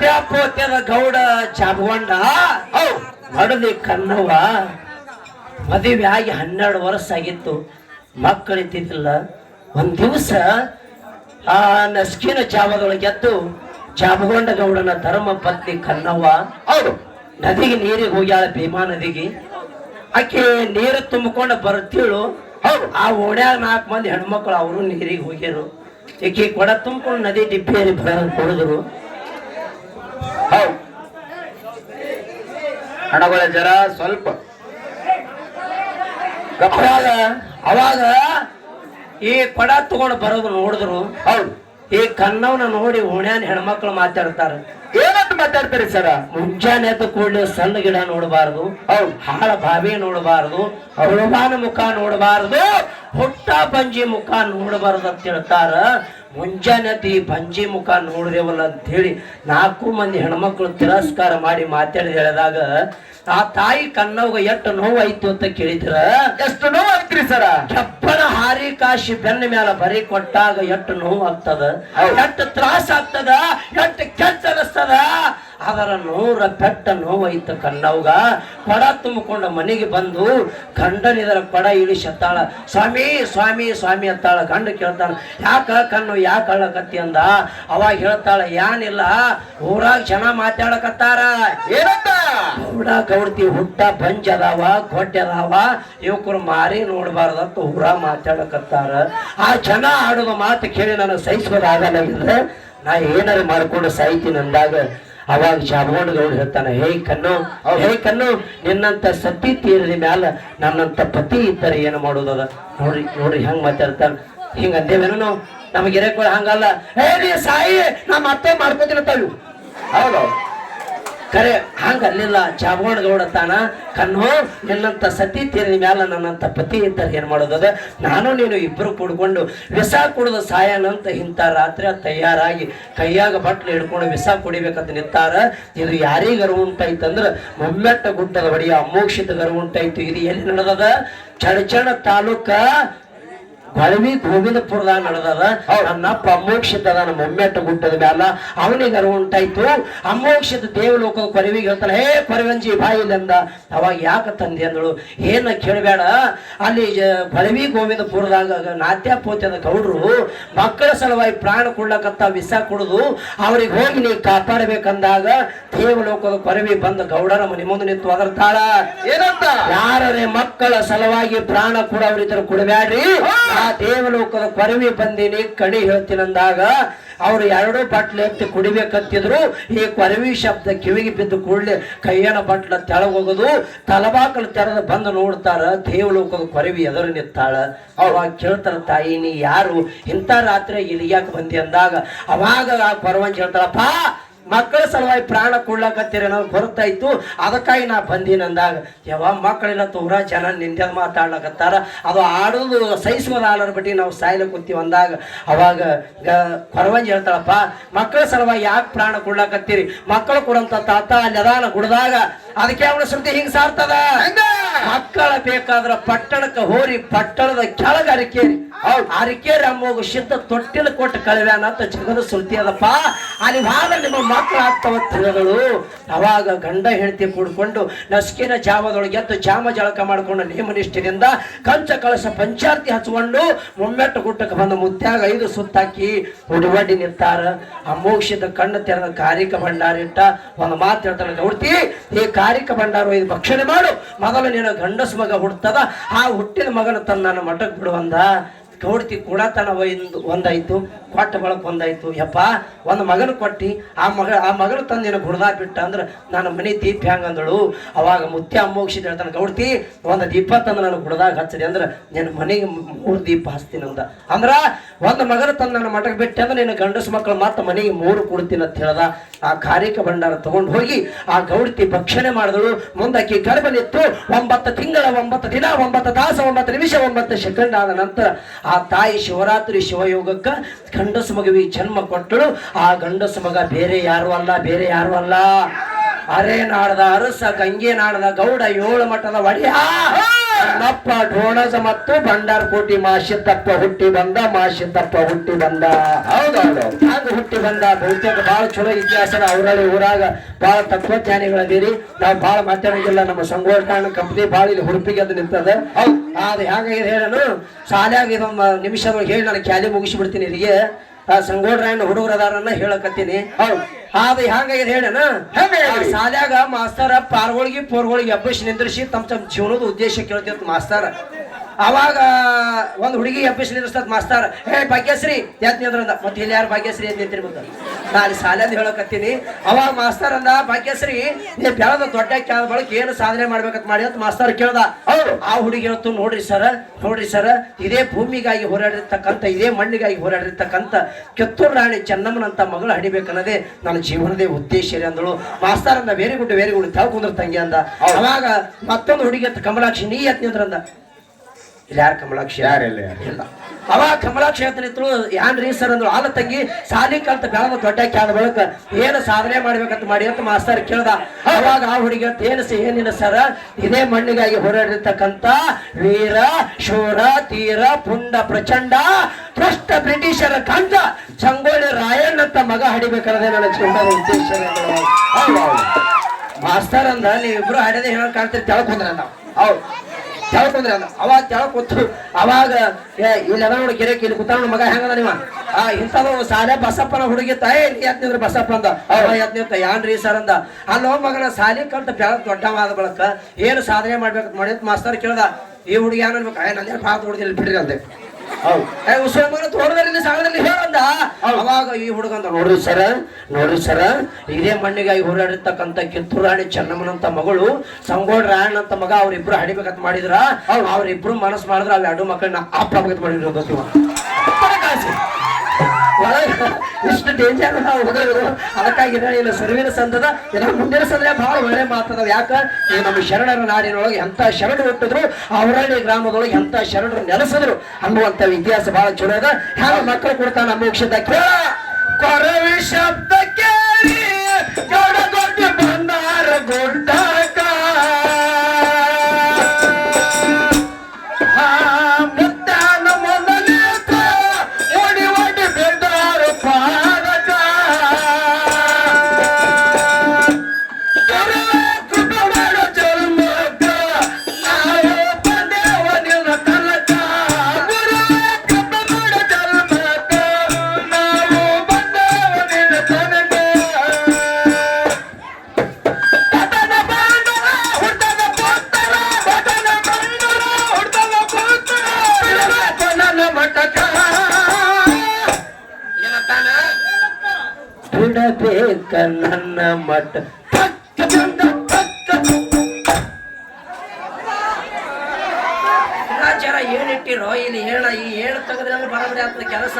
ನಾಟ್ಯಾಪೋತ್ಯದ ಗೌಡ ಜಾಬಗೊಂಡ ಹೊಡೆದಿ ಕನ್ನವ. ಮದುವೆ ಆಗಿ ಹನ್ನೆರಡು ವರ್ಷ ಆಗಿತ್ತು. ಮಕ್ಕಳಿದ್ದಿದ್ದಿಲ್ಲ ಒಂದ್ ದಿವಸ ಆ ನಸ್ಕಿನ ಜಾವದೊಳಗೆ ಎದ್ದು ಜಾಬಗೊಂಡ ಗೌಡನ ಧರ್ಮ ಪತ್ನಿ ಕನ್ನವ್ವ ಹೌದು. ನದಿಗೆ ನೀರಿಗೆ ಹೋಗ್ಯಾಳ ಭೀಮಾ ನದಿಗೆ. ಆಕೆ ನೀರು ತುಂಬಿಕೊಂಡು ಬರ್ತೀಳು. ಹೌದು. ಆ ಓಣ್ಯಾಗ ನಾಲ್ಕು ಮಂದಿ ಹೆಣ್ಮಕ್ಳು ಅವರು ನೀರಿಗೆ ಹೋಗ್ಯರು. ಈಕೆ ಕೊಡ ತುಂಬಿಕೊಂಡು ನದಿ ಡಿಬ್ಬಿಯಲ್ಲಿ ಬರೋದು ಕೊಡಿದ್ರು. ಹಣಗಳ ಜರ ಸ್ವಲ್ಪ ಗಪ್ಪಾಗ ಅವಾಗ ಈ ಪಡ ತಗೊಂಡು ಬರೋದು ನೋಡಿದ್ರು ಹೌದು ಈ ಕನ್ನವನ ನೋಡಿ ಓಣ್ಯಾನ ಹೆಣ್ಮಕ್ಳು ಮಾತಾಡ್ತಾರ ಏನಂತ ಮಾತಾಡ್ತಾರೆ ಸರ ಮುಂಜಾನೆ ಎದ್ದ ಕೂಡಲೇ ಸಣ್ಣ ಗಿಡ ನೋಡಬಾರದು ಹೌದು ಹಾಳ ಬಾವಿ ನೋಡಬಾರದು ಹುಳುಬಾನ ಮುಖ ನೋಡಬಾರದು ಹುಟ್ಟ ಪಂಜಿ ಮುಖ ನೋಡಬಾರದು ಅಂತ ಹೇಳ್ತಾರ ಮುಂಜಾನೆ ಭಂಜಿ ಮುಖ ನೋಡಿದೇವಲ್ಲ ಅಂತ ಹೇಳಿ ನಾಲ್ಕು ಮಂದಿ ಹೆಣ್ಮಕ್ಳು ತಿರಸ್ಕಾರ ಮಾಡಿ ಮಾತಾಡಿದ ಹೇಳಿದಾಗ ಆ ತಾಯಿ ಕನ್ನವ್ಗ ಎಷ್ಟು ನೋವಾಯ್ತು ಅಂತ ಕೇಳಿದ್ರ? ಎಷ್ಟು ನೋವು ಐತ್ರಿ ಸರ? ಕೆಪ್ಪನ ಹಾರಿ ಕಾಶಿ ಬೆನ್ನ ಮ್ಯಾಲ ಬರಿ ಕೊಟ್ಟಾಗ ಎಷ್ಟು ನೋವು ಆಗ್ತದ. ಎಷ್ಟು ತ್ರಾಸ ಆಗ್ತದ? ಎಷ್ಟು ಕೆಟ್ಟ ಅನಿಸ್ತದ ಅದರ ನೂರ ಪೆಟ್ಟ ನೋವೈತ ಕಣ್ಣವ್ಗ. ಪಡ ತುಂಬಿಕೊಂಡ ಮನೆಗೆ ಬಂದು ಗಂಡನಿದರ ಪಡ ಇಳಿಸತ್ತಾಳ ಸ್ವಾಮಿ ಸ್ವಾಮಿ ಸ್ವಾಮಿ ಅತ್ತಾಳ ಗಂಡ ಕೇಳ್ತಾಳ ಯಾಕ ಕಣ್ಣು ಯಾಕ ಅಳ್ಳಕತ್ತಿ ಅಂದ. ಅವಾಗ ಹೇಳ್ತಾಳ ಏನಿಲ್ಲ ಊರಾಗ ಜನ ಮಾತಾಡಕತ್ತಾರ. ಏನಂತ? ಗೌಡ ಗೌಡ್ತಿ ಹುಟ್ಟ ಬಂಜ್ ಅದಾವ ಗೊಡ್ಡ ಅದಾವ. ಇವಕರು ಮಾರಿ ನೋಡಬಾರ್ದಂತ ಊರ ಮಾತಾಡಕತ್ತಾರ. ಆ ಜನ ಆಡುವ ಮಾತು ಕೇಳಿ ನನಗೆ ಸಹಿಸೋದಾಗಲ್ಲ ನಾ ಏನಾರು ಮಾಡ್ಕೊಂಡು ಸಾಯ್ತೀನಿ ಅಂದಾಗ ಅವಾಗ ಜಾಬಗೊಂಡ ಗೌಡ ಹೇಳ್ತಾನೆ ಹೇ ಕಣ್ಣು ಹೇ ಕಣ್ಣು ನಿನ್ನಂತ ಸತಿ ತೀರದ ಮ್ಯಾಲ ನನ್ನಂತ ಪತಿ ಇದ್ದರೆ ಏನು ಮಾಡೋದದ ನೋಡ್ರಿ ನೋಡ್ರಿ ಹೆಂಗ್ ಮಾತಾಡ್ತಾನ. ಹಿಂಗ ಅಂದೇವೇನು ನಾವು ನಮಗೆ ಕೂಡ ಹಂಗಲ್ಲ. ಹೇ ನೀ ಸಾಯಿ ನಮ್ಮ ಅತ್ತೆ ಮಾಡ್ಕೋತೀನಿ ತಾವು ಹೌದು. ಕರೆ, ಹಂಗ ಅಲ್ಲಿಲ್ಲ ಚಾಬಗೊಂಡ ಗೌಡ ತಾನ, ಕಣ್ಣು, ನಿನ್ನಂತ ಸತಿ ತೀರಿದ ಮ್ಯಾಲ ನನ್ನಂತ ಪತಿ ಇದ್ದರೆ ಏನ್ ಮಾಡೋದದ ನಾನು, ನೀನು ಇಬ್ಬರು ಕೂಡ್ಕೊಂಡು ವಿಸ ಕುಡಿದ ಸಾಯನಂತ ಇಂಥ ರಾತ್ರಿ ತಯಾರಾಗಿ ಕೈಯಾಗ ಬಟ್ಲು ಹಿಡ್ಕೊಂಡು ವಿಸ ಕುಡಿಬೇಕಂತ ನಿಂತಾರ. ಇದು ಯಾರಿಗೆ ಗರ್ವ ಉಂಟಾಯ್ತಂದ್ರ ಮೊಮ್ಮೆಟ್ಟ ಗುಡ್ಡದ ಒಡೆಯ ಅಮೋಕ್ಷಿತ ಗರ್ವ ಉಂಟಾಯ್ತು. ಇದು ಎಲ್ಲಿ ನಡೆದದ? ಚಡಚಣ ತಾಲೂಕ ಕೊಳವಿ ಗೋವಿಂದಪುರದಾಗ ನಡೆದದ ನನ್ನ ಅಪ್ಪ ಅಮೋಕ್ಷಿತ ನನ್ನ ಮೊಮ್ಮೆಟ್ಟ ಗುಟ್ಟದ ಮ್ಯಾಲ ಅವನಿಗೆ ಅರಿವು ಉಂಟಾಯ್ತು. ಅಮೋಕ್ಷಿತ ದೇವಲೋಕದ ಕೊರವಿಗೆ ಹೇಳ್ತಾನೆ ಹೇ ಕೊರವಂಜಿ ಬಾಯಿಲೆಂದ ಅವಾಗ ಯಾಕ ತಂದೆ ಅಂದಳು ಏನ ಕೇಳಬೇಡ ಅಲ್ಲಿ ಕೊಳವಿ ಗೋವಿಂದಪುರದಾಗ ನಾಟ್ಯ ಪೋತ್ಯದ ಗೌಡ್ರು ಸಲುವಾಗಿ ಪ್ರಾಣ ಕೊಡ್ಲಕ್ಕಂತ ವಿಷ ಕುಡಿದು ಅವ್ರಿಗೆ ಹೋಗಿ ನೀ ಕಾಪಾಡಬೇಕಂದಾಗ ದೇವಲೋಕದ ಪರವಿ ಬಂದ ಗೌಡರ ಮನೆ ಮುಂದೆ ನಿಂತು ಅದರ್ತಾಳ ಏನಂತ? ಯಾರೇ ಮಕ್ಕಳ ಸಲುವಾಗಿ ಪ್ರಾಣ ಕೂಡ ಅವರಿದ್ದರು ಕೊಡಬ್ಯಾಡ್ರಿ ಆ ದೇವಲೋಕದ ಕೊರವಿ ಬಂದಿನಿ ಕಣಿ ಹೇಳ್ತೀನಂದಾಗ ಅವ್ರು ಎರಡೂ ಬಟ್ಲು ಎತ್ತಿ ಕುಡಿಬೇಕಂತಿದ್ರು, ಈ ಕೊರವಿ ಶಬ್ದ ಕಿವಿಗೆ ಬಿದ್ದು ಕೂಡಲೇ ಕೈಯನ ಬಟ್ಲ ತೆಳಗೋಗೋದು ತಲಬಾಕಲು ತೆರೆದು ಬಂದು ನೋಡ್ತಾರ ದೇವಲೋಕದ ಕೊರವಿ ಎದುರು ನಿತ್ತಾಳ ಅವಾಗ ಕೇಳ್ತಾರ, ತಾಯಿ ನೀ ಯಾರು? ಇಂಥ ರಾತ್ರಿ ಇಲ್ಲಿ ಯಾಕೆ ಬಂದಿ ಅಂದಾಗ, ಅವಾಗ ಕೊರವಂಜಿ ಹೇಳ್ತಾಳಪ್ಪ ಮಕ್ಕಳ ಸಲುವಾಗಿ ಪ್ರಾಣ ಕೊಡ್ಲಕತ್ತೀರ ನಾವು ಗೊತ್ತಾಯ್ತು ಅದಕ್ಕಾಗಿ ನಾ ಬಂದೀನಿ ಅಂದಾಗ ಯಾವ ಮಕ್ಕಳೆಲ್ಲ ತೋರ ಜನ ನಿಂದ ಮಾತಾಡ್ಲಕತ್ತಾರ. ಅದು ಆಡೋದು ಸಹಿಸುವುದು ಆಲರ್ ಬಿಟ್ಟು ನಾವು ಸಾಯ್ಲ ಕೂತೀವಿ ಅಂದಾಗ ಅವಾಗ ಕೊರವಂಜಿ ಹೇಳ್ತಾಳಪ್ಪ ಮಕ್ಕಳ ಸಲುವಾಗಿ ಯಾಕೆ ಪ್ರಾಣ ಕೊಡ್ಲಕತ್ತೀರಿ? ಮಕ್ಕಳು ಕೊಡಂತ ತಾತ ಅಲ್ಲಿ ಅದಾನ ಗುಡ್ದಾಗ ಅದಕ್ಕೆ ಅವನ ಶ್ರುತಿ ಹಿಂಗೆ ಸಾರ್ತದ? ಹೆಂಗ? ಮಕ್ಕಳ ಬೇಕಾದ್ರ ಪಟ್ಟಣಕ್ಕೆ ಹೋರಿ, ಪಟ್ಟಣದ ಕೆಳಗ ಅರಿಕೇರಿ ಅರಿಕೇರಿ ಅಮ್ಮೋಗ ಸಿದ್ಧ ತೊಟ್ಟಿಲ ಕೊಟ್ಟು ಕಳವ್ಯಾನ ಅಂತ ಜಗದ ಸುಲ್ತಿ ಅದಪ್ಪ. ಅಲ್ಲಿ ನಿಮ್ಮ ಮಕ್ಕಳು ಆಗ್ತಾವ ತಿಳಿದಳು ಅವಾಗ ಗಂಡ ಹೆಂಡತಿ ಕೂಡ್ಕೊಂಡು ನಸ್ಕಿನ ಜಾಮದೊಳಗೆ ಎದ್ದು ಜಾಮ ಜಳಕ ಮಾಡ್ಕೊಂಡು ನೇಮನಿಷ್ಠರಿಂದ ಕಂಚ ಕಳಸ ಪಂಚಾರ್ತಿ ಹಚ್ಕೊಂಡು ಮುಮ್ಮೆಟ್ಟು ಗುಟ್ಟಕ್ಕೆ ಬಂದ ಮುತ್ತಾಗ ಐದು ಸುತ್ತಾಕಿ ಉಡುವಡಿ ನಿಂತಾರ. ಅಮೋಕ್ಷದ ಕಣ್ಣು ತೆರೆದ ಕಾರಿಕ ಭಂಡಾರ ಇಟ್ಟ. ಒಂದು ಮಾತು ಹೇಳ್ತಾನೆ ನೋಡ್ತಿ, ಈ ಕಾರಿಕ ಭಂಡಾರ ಇದು ಭಕ್ಷಣೆ ಮಾಡು. ಮೊದಲು ನೀನು ಗಂಡಸ ಮಗ ಹುಡ್ತದ ಆ ಹುಟ್ಟಿನ ಮಗನ ತನ್ನ ಮಠಕ್ಕೆ ಬಿಡುವಂದ ಗೌಡ್ತಿ ಕೂಡತನ ಒಂದು ಒಂದಾಯ್ತು, ಕೊಟ್ಟ ಬಳಕ ಒಂದಾಯ್ತು. ಯಪ್ಪ, ಒಂದು ಮಗನ ಕೊಟ್ಟಿ, ಆ ಮಗ, ಆ ಮಗನ ತಂದಿನ ಗುಡ್ದಾ ಬಿಟ್ಟ ಅಂದ್ರೆ ನನ್ನ ಮನೆ ದೀಪ ಹೆಂಗ ಅಂದಳು ಅವಾಗ ಮುತ್ಯ ಅಮ್ಮೋಕ್ಷಿತ ಹೇಳ್ತಾನೆ, ಗೌಡ್ತಿ, ಒಂದು ದೀಪ ತಂದು ನಾನು ಗುಡ್ದಾಗ ಹಚ್ಚದೆ ಅಂದ್ರೆ ನಿನ್ನ ಮನೆಗೆ ಮೂರು ದೀಪ ಹಚ್ತೀನಿ ಅಂದ. ಅಂದ್ರ ಒಂದು ಮಗನ ತಂದು ನನ್ನ ಮಠಕ್ಕೆ ಬಿಟ್ಟೆ ಅಂದ್ರೆ ನಿನ್ನ ಗಂಡಸ ಮಕ್ಕಳು ಮತ್ತೆ ಮನೆಗೆ ಮೂರು ಕೊಡ್ತೀನಿ ಅಂತ ಹೇಳ್ದ. ಆ ಕಾರಿಕ ಭಂಡಾರ ತಗೊಂಡು ಹೋಗಿ ಆ ಗೌಡ್ತಿ ಭಕ್ಷಣೆ ಮಾಡಿದಳು. ಮುಂದಕ್ಕೆ ಗರ್ಭನಿತ್ತು ಒಂಬತ್ತು ತಿಂಗಳ, ಒಂಬತ್ತು ದಿನ, ಒಂಬತ್ತು ತಾಸ, ಒಂಬತ್ತು ನಿಮಿಷ, ಒಂಬತ್ತು ಸೆಕೆಂಡ್ ಆದ ನಂತರ ತಾಯಿ ಶಿವರಾತ್ರಿ ಶಿವಯೋಗಕ್ಕೆ ಗಂಡಸ ಮಗುವಿಗೆ ಜನ್ಮ ಕೊಟ್ಟಳು. ಆ ಗಂಡಸ ಮಗ ಬೇರೆ ಯಾರು ಅಲ್ಲ, ಬೇರೆ ಯಾರು ಅಲ್ಲ. ಅರೆ ನಾಡದ ಅರಸ, ಗಂಗೆ ನಾಡದ ಗೌಡ, ಏಳು ಮಠದ ಒಡೆಯ. ನನ್ನಪ್ಪ ಢೋಣಜ ಮತ್ತು ಭಂಡಾರಕೋಟಿ ಮಾಶಿದ್ದಪ್ಪ ಹುಟ್ಟಿ ಬಂದ ಮಾಶಿದ್ದಪ್ಪ ಹುಟ್ಟಿ ಬಂದ. ಹೌದೌದು ಹಂಗ ಹುಟ್ಟಿ ಬಂದ? ಬಹುತೇಕ ಬಹಳ ಚಲೋ ಇತಿಹಾಸನ ಅವರಲ್ಲಿ ಊರಾಗ ಬಹಳ ತತ್ವಜ್ಞಾನಿಗಳದೀರಿ. ನಾವು ಬಹಳ ಮಾತಾಡೋದಿಲ್ಲ ನಮ್ಮ ಸಂಗೋಷ್ಠಾನ ಕಂಪನಿ ಬಹಳ ಇಲ್ಲಿ ಹುಡುಪಿಗೆ ಅದು ನಿಂತದ. ಹೌದು. ಅದು ಹೆಂಗಾಗಿದೆ ಹೇಳನು ಶಾಲ್ಯಾಗ ಇದೊಂದು ನಿಮಿಷದೊಳಗೆ ಹೇಳಿ ನಾನು ಕ್ಯಾಲಿ ಮುಗಿಸ್ಬಿಡ್ತೀನಿ ಇಲ್ಲಿಗೆ. ಆ ಸಂಗೋಡ್ರಾಯಣ್ಣ ಹುಡುಗರದಾರನ್ನ ಹೇಳಕತ್ತೀನಿ. ಹೌದು. ಅದು ಹೆಂಗಾಗ್ಯದ ಹೇಳ್ರಿ? ಶಾಲ್ಯಾಗ ಮಾಸ್ತರ ಪಾರ್ಗಳಿಗೆ ಪೋರ್ಗಳಿಗೆ ಅಭ್ಯಾಸ ನಿಂದ್ರಿಸಿ ತಮ್ಮ ತಮ್ಮ ಜೀವನದ ಉದ್ದೇಶ ಕೇಳ್ತಿತ್ತು ಮಾಸ್ತರ ಅವಾಗ ಒಂದು ಹುಡುಗಿ ಎಬ್ಬಸಿ ನಿಲ್ಲಿಸ್ತದ ಮಾಸ್ತಾರ ಹೇ ಭಾಗ್ಯಶ್ರೀ! ಯಾತ್ ನಿಂದ್ರಂದ? ಮತ್ತೆ ಇಲ್ಲಿ ಯಾರು ಭಾಗ್ಯಶ್ರೀ ಅಂತ ನಿಂತಿರಿ ಮತ್ತೆ ನಾ ಅಲ್ಲಿ ಶಾಲ್ಯಾದ ಹೇಳಕತ್ತೀನಿ. ಅವಾಗ ಮಾಸ್ತರ್ ಅಂದ ಭಾಗ್ಯಶ್ರೀ ನೀವು ಬೆಳೆದ ದೊಡ್ಡ ಕೇಳ ಬಳಕ ಏನು ಸಾಧನೆ ಮಾಡ್ಬೇಕಂತ ಮಾಡಿ ಅಂತ ಮಾಸ್ತರ್ ಕೇಳ್ದ. ಹೌದು. ಆ ಹುಡುಗಿ ಹೇಳ್ತು ನೋಡ್ರಿ ಸರ್ ನೋಡ್ರಿ ಸರ್ ಇದೇ ಭೂಮಿಗಾಗಿ ಹೋರಾಡಿರ್ತಕ್ಕಂಥ ಇದೇ ಮಣ್ಣಿಗಾಗಿ ಹೋರಾಡಿರ್ತಕ್ಕಂಥ ಕಿತ್ತೂರು ರಾಣಿ ಚೆನ್ನಮ್ಮನಂತ ಮಗಳು ಹಡಿಬೇಕನ್ನೋದೇ ನನ್ನ ಜೀವನದೇ ಉದ್ದೇಶ ರೀ ಅಂದಳು. ಮಾಸ್ತರ್ ಅಂದ ವೆರಿ ಗುಡ್ ವೆರಿ ಗುಡ್ ತಾವು ತಂಗಿ ಅಂದ. ಅವಾಗ ಮತ್ತೊಂದು ಹುಡುಗಿ ಅಂತ ಕಮಲಾಕ್ಷಿ ನೀ ಎತ್ ನಿಂದ್ರಂದ? ಇಲ್ಲಿ ಯಾರು ಕಮಲಾಕ್ಷಿ ಯಾರಿಲ್ಲ ಇಲ್ಲ. ಅವಾಗ ಕಮಲಾಕ್ಷಿ ಅಂತ ನಿಂತಳು ಯಾನ್ರಿ ಸರ್? ಅಂದ್ರು. ಆಲ ತಂಗಿ ಸಾಲಿ ಕಲ್ತ ಬೆಳಗ್ಗೆ ದೊಡ್ಡ ಆದ ಬಳಕ ಏನು ಸಾಧನೆ ಮಾಡ್ಬೇಕಂತ ಮಾಡಿ ಅಂತ ಮಾಸ್ತರ್ ಕೇಳ್ದ. ಅವಾಗ ಆ ಹುಡುಗಿ ಅಂತ ಏನು ಸಿ ಏನಿಲ್ಲ ಸರ್? ಇದೇ ಮಣ್ಣಿಗಾಗಿ ಹೋರಾಡಿರ್ತಕ್ಕಂತ ವೀರ ಶೂರ ತೀರ ಪುಂಡ ಪ್ರಚಂಡ ದುಷ್ಟ ಬ್ರಿಟಿಷರ ಕಂತ ಚಂಗೋಳಿ ರಾಯಣ್ಣ ಅಂತ ಮಗ ಹಡಿಬೇಕನ್ನೋದೇ ನನ್ನ ಚಂಡ ಉದ್ದೇಶ ರೀ ಮಾಸ್ತರ್ ಅಂದ ನೀವಿಬ್ರು ಹಾಡದೆ ಹೇಳಕ್ ಕಾಣ್ತೀರಿ ತೆಳ್ಕೊಂಡ್ರ ನಾವು. ಹೌದು. ಅಂದ ಅವಾಗ ಕೆಳಕ್ ಕೂತು, ಅವಾಗ, ಏ ಇಲ್ಲಿ ಗೆರೆ ನೋಡಿ ಗಿರಕಿ ಇಲ್ಲಿ ಕೂತಾನ ಮಗ, ಹೆಂಗದ ನೀವ? ಆ ಇಂಥದ್ದು ಸಾಲೆ ಬಸಪ್ಪನ ಹುಡುಗಿ ತಾಯಿ ಎತ್ನಿದ್ರ ಬಸಪ್ಪ ಅಂದ? ಅವ ಯಾನ್ ರೀ ಸರ್ ಅಂದ. ಅಲ್ಲೋ ಮಗನ ಸಾಲಿ ಕಂತ ಬೆಳ ದೊಡ್ಡವಾದ ಬಳಕ, ಏನು ಸಾಧನೆ ಮಾಡ್ಬೇಕು ಮಾಡಿದ್ ಮಾಸ್ತರ್ ಕೇಳ್ದ, ಈ ಹುಡುಗಿ ಏನ್ ಅನ್ಬೇಕು? ಏನಂದ್ರೆ ಪಾತ್ರ ಹೊಡೆದಿಲ್ಲ, ಬಿಡ್ರಿ ಅಂದೆ. ತೋಟದಲ್ಲಿ ಸಾಗದಲ್ಲಿ ಹೇಳಂದ ಅವಾಗ ಈ ಹುಡುಗ ಅಂತ ನೋಡ್ರಿ ಸರ ನೋಡ್ರಿ ಸರ ಇದೇ ಮಣ್ಣಿಗಾಗಿ ಹೋರಾಡಿರ್ತಕ್ಕಂಥ ಕಿತ್ತೂರು ರಾಣಿ ಚೆನ್ನಮ್ಮನಂತ ಮಗಳು ಸಂಗೋಳ ರಾಯಣ್ಣ ಅಂತ ಮಗ ಅವ್ರಿಬ್ರು ಹಡಿಬೇಕಂತ ಮಾಡಿದ್ರ ಅವ್ರಿಬ್ರು ಮನಸ್ಸು ಮಾಡಿದ್ರ ಅಲ್ಲಿ ಅಡು ಮಕ್ಕಳನ್ನ ಅಪ್ಪ ಮಾಡಿದ್ರು. ಇಷ್ಟು ಡೇಂಜರ್ ಹುಡುಗರು ಅದಕ್ಕಾಗಿ ಇಲ್ಲ ಸರ್ವಿನ ಸಂದದ ಎಲ್ಲ ಮುಂದಿನ ಸಂದ್ರೆ ಬಹಳ ಒಳ್ಳೆ ಮಾತದ. ಯಾಕ? ನಮ್ಮ ಶರಣರ ನಾಡಿನೊಳಗೆ ಎಂತ ಶರಣರು ಹುಟ್ಟಿದ್ರು, ಅವರಳ್ಳಿ ಗ್ರಾಮದೊಳಗೆ ಎಂತ ಶರಣರು ನೆಲೆಸಿದ್ರು ಅನ್ನುವಂತ ಇತಿಹಾಸ ಬಹಳ ಚಲೋ ಅದ. ಯಾವ ಮಕ್ಕಳು ಕೊಡ್ತಾನ, ಮೋಕ್ಷದ ಕೇಳ. ಬಿಡಬೇಕ ನನ್ನ ಮಠ ಜರ ಏನಿಟ್ಟಿರೋ ಇಲ್ಲಿ ಹೇಳ ಈ ಏಳು ತೆಗೆದ್ರೆ ಬರೋದ್ರೆ ಆಗ್ತದೆ ಕೆಲಸ.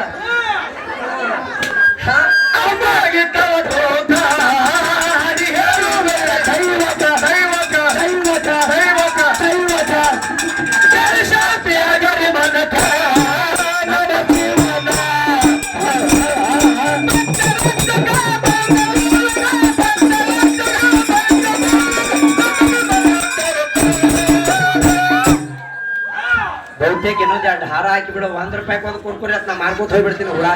ಹಾರ ಹಾಕಿ ಬಿಡೋ ಒಂದ್ ರೂಪಾಯಿ ಒಂದು ಕುರ್ಕುರಿ ನಾ ಮಾರ್ಕೋತ ಹೋಗ್ಬಿಡ್ತೀನಿ ಹುಳ